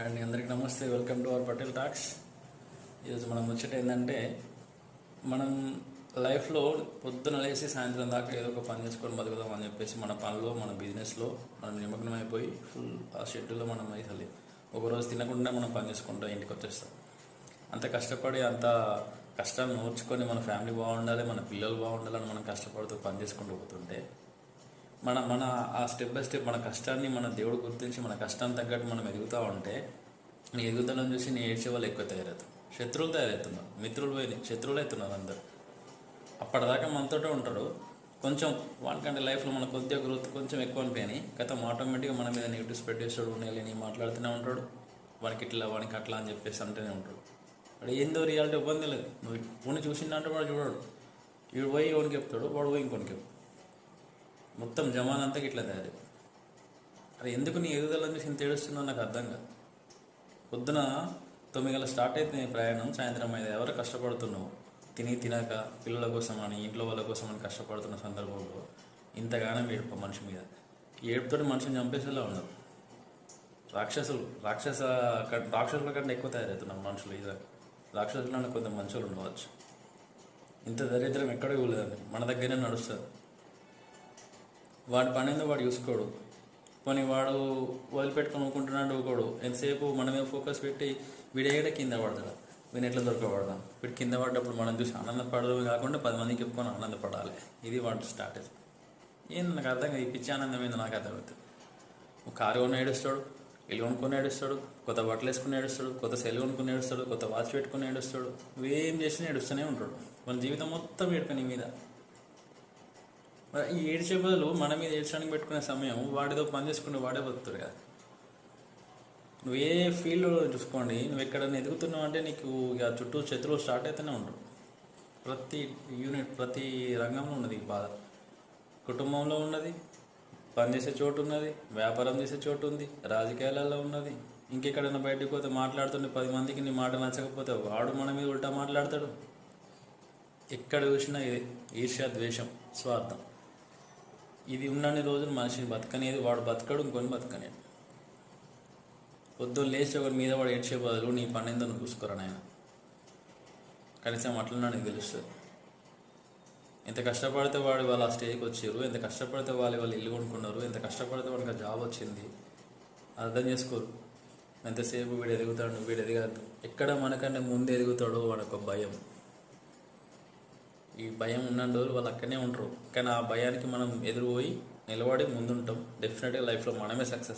And అందరికి నమస్తే. Welcome to our Patel talks ఈరోజు మనం ముచ్చట ఏంటంటే మనం లైఫ్లో పొద్దున లేచి సాయంత్రం దాకా ఏదో ఒక పని చేసుకొని బతుకుదాం అని చెప్పేసి మన పనిలో మన బిజినెస్లో మనం నిమగ్నం అయిపోయి ఫుల్ ఆ షెడ్యూల్లో మనం అసలు ఒకరోజు తినకుండా మనం పని చేసుకుంటాం ఇంటికి వచ్చేస్తాం. అంత కష్టపడి అంత కష్టాన్ని నోర్చుకొని మన ఫ్యామిలీ బాగుండాలి మన పిల్లలు బాగుండాలని మనం కష్టపడుతూ పని చేసుకుంటూ పోతుంటే మన మన ఆ స్టెప్ బై స్టెప్ మన కష్టాన్ని మన దేవుడు గుర్తించి మన కష్టాన్ని తగ్గట్టు మనం ఎదుగుతూ ఉంటే నీ ఎదుగుదలను చూసి నీ ఏడ్చే వాళ్ళు ఎక్కువ తయారవుతారు. శత్రువులు తయారవుతున్నారు. మిత్రులు పోయి శత్రువులు అవుతున్నారు అందరు. అప్పటిదాకా మనతోటే ఉంటాడు. కొంచెం వానికంటే లైఫ్లో మన కొద్దిగా గ్రోత్ కొంచెం ఎక్కువ అనిపోయి గతం ఆటోమేటిక్గా మన మీద నెగిటివ్ స్ప్రెడ్ చేస్తాడు నేను మాట్లాడుతూనే ఉంటాడు. వానికి ఇట్లా వానికి అట్లా అని చెప్పేసి అంటూనే ఉంటాడు. వాడు ఏందో రియాలిటీ ఇబ్బంది లేదు. నువ్వు ఇప్పుడు చూసిందంటే వాడు చూడడు. వీడు పోయి వానికి చెప్తాడు వాడు పోయి ఇంకొనికి చెప్తాడు. మొత్తం జమానంతా ఇట్లా తయారు. అరే ఎందుకు నీ ఎదుగుదల చూసి ఇంత ఏడుస్తున్నావు నాకు అర్థం కాదు. పొద్దున తొమ్మిది గల స్టార్ట్ అయితే ప్రయాణం సాయంత్రం ఐదు ఎవరు కష్టపడుతున్నావు. తిని తినక పిల్లల కోసం అని ఇంట్లో వాళ్ళ కోసం అని కష్టపడుతున్న సందర్భంలో ఇంతగానం ఏడుపు మనిషి మీద. ఏడుపుతోటి మనిషిని చంపేసేలా ఉండదు రాక్షసులు రాక్షస రాక్షసుల కంటే ఎక్కువ తయారవుతున్నారు మనుషులు ఇది రాక్షసులను కొంత మనుషులు ఉండవచ్చు. ఇంత దరిద్రం ఎక్కడ ఇవ్వలేదండి మన దగ్గరే నడుస్తుంది. వాడి పని ఏందో వాడు చూసుకోడు. పోనీ వాడు వదిలిపెట్టుకొని ఊరుకుంటున్నాడు ఊకోడు ఎంతసేపు మన మీద ఫోకస్ పెట్టి వీడు కింద పడతాడు? వీని ఎట్లా దొరకబడదాం వీడు కింద పడ్డప్పుడు మనం చూసి ఆనందపడదు కాకుండా పది మందికి చెప్పుకొని ఆనందపడాలి. ఇది వాడి స్ట్రాటజీ. ఏంది నాకు అర్థం కాదు ఈ పిచ్చి ఆనందం ఏందో నాకు అర్థమవుతుంది ఒక కారు కొని ఏడుస్తాడు ఇల్లు కొనుక్కొని ఏడుస్తాడు కొత్త బట్టలు వేసుకుని ఏడుస్తాడు కొత్త సెల్ కొనుక్కుని ఏడుస్తాడు కొత్త వాచ్ పెట్టుకుని ఏడుస్తాడు ఏం చేసినా ఏడుస్తూనే ఉంటాడు. మన జీవితం మొత్తం ఏడుపు మీద. ఈ ఏడ్చే బదులు మన మీద ఏడ్చడానికి పెట్టుకునే సమయం వాడితో పని చేసుకుంటే వాడే బతుకుతాడు కదా. నువ్వు ఏ ఫీల్డ్లో చూసుకోండి నువ్వు ఎక్కడ ఎదుగుతున్నావు అంటే నీకు ఇక చుట్టూ శత్రువులు స్టార్ట్ అయితేనే ఉంటారు. ప్రతి యూనిట్ ప్రతి రంగంలో ఉన్నది బాధ. కుటుంబంలో ఉన్నది పనిచేసే చోటు ఉన్నది వ్యాపారం చేసే చోటు ఉంది రాజకీయాలలో ఉన్నది. ఇంకెక్కడైనా బయటకు పోతే మాట్లాడుతుంటే పది మందికి నీ మాట నచ్చకపోతే వాడు మన మీద ఉల్టా మాట్లాడతాడు. ఎక్కడ చూసినా ఇది ఈర్ష్య ద్వేషం స్వార్థం. ఇది ఉన్నన్ని రోజులు మనిషిని బతకనేది వాడు బతకడు ఇంకొని బతకనేది. పొద్దున్న లేచి ఒకరి మీద వాడు ఏడ్చే బదులు నీ పని నువ్వు చూసుకోరా నాయన? కనీసం అట్లన్నా నీకు తెలుస్తుంది. ఎంత కష్టపడితే వాడు వాళ్ళు ఆ స్టేజ్కి వచ్చారు ఎంత కష్టపడితే వాళ్ళు వాళ్ళు ఇల్లు కొనుక్కున్నారు ఎంత కష్టపడితే వాడికి ఆ జాబ్ వచ్చింది అర్థం చేసుకోరు. ఎంతసేపు వీడు ఎదుగుతాడు వీడు ఎదగదు ఎక్కడ మనకంటే ముందు ఎదుగుతాడో వాడొక భయం. ఈ భయం ఉన్న రోజులు వాళ్ళు అక్కడనే ఉంటారు కానీ ఆ భయానికి మనం ఎదురుపోయి నిలబడి ముందుంటాం. డెఫినెట్గా లైఫ్లో మనమే సక్సెస్